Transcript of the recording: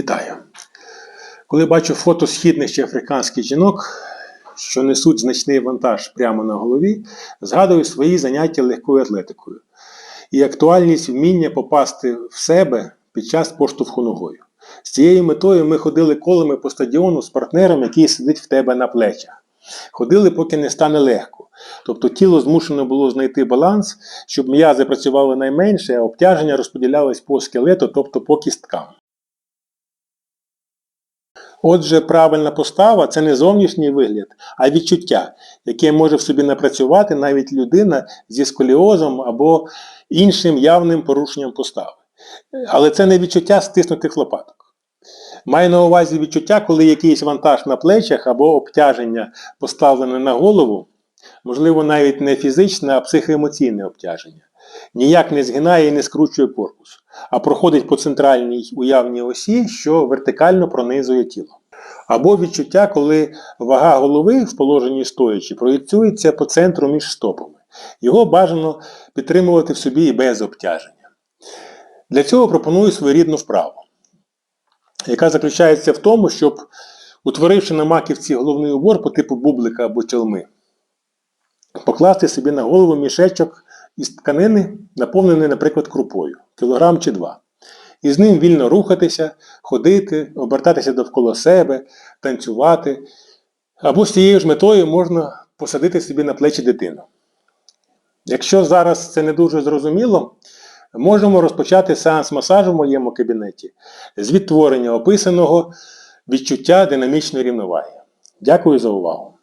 Вітаю! Коли бачу фото східних чи африканських жінок, що несуть значний вантаж прямо на голові, згадую свої заняття легкою атлетикою і актуальність вміння попасти в себе під час поштовху ногою. З цією метою ми ходили колами по стадіону з партнером, який сидить в тебе на плечах. Ходили, поки не стане легко. Тобто тіло змушено було знайти баланс, щоб м'язи працювали найменше, а обтяження розподілялось по скелету, тобто по кісткам. Отже, правильна постава це не зовнішній вигляд, а відчуття, яке може в собі напрацювати навіть людина зі сколіозом або іншим явним порушенням постави. Але це не відчуття стиснутих лопаток. Маю на увазі відчуття, коли якийсь вантаж на плечах або обтяження поставлене на голову, можливо, навіть не фізичне, а психоемоційне обтяження, ніяк не згинає і не скручує корпус, а проходить по центральній уявній осі, що вертикально пронизує тіло. Або відчуття, коли вага голови в положенні стоячи проєцюється по центру між стопами. Його бажано підтримувати в собі і без обтяження. Для цього пропоную своєрідну вправу, яка заключається в тому, щоб, утворивши на маківці головний убор по типу бублика або тялми, покласти собі на голову мішечок із тканини, наповнений, наприклад, крупою, кілограм чи два. І з ним вільно рухатися, ходити, обертатися довкола себе, танцювати. Або з цією ж метою можна посадити собі на плечі дитину. Якщо зараз це не дуже зрозуміло, можемо розпочати сеанс масажу в моєму кабінеті з відтворення описаного відчуття динамічної рівноваги. Дякую за увагу!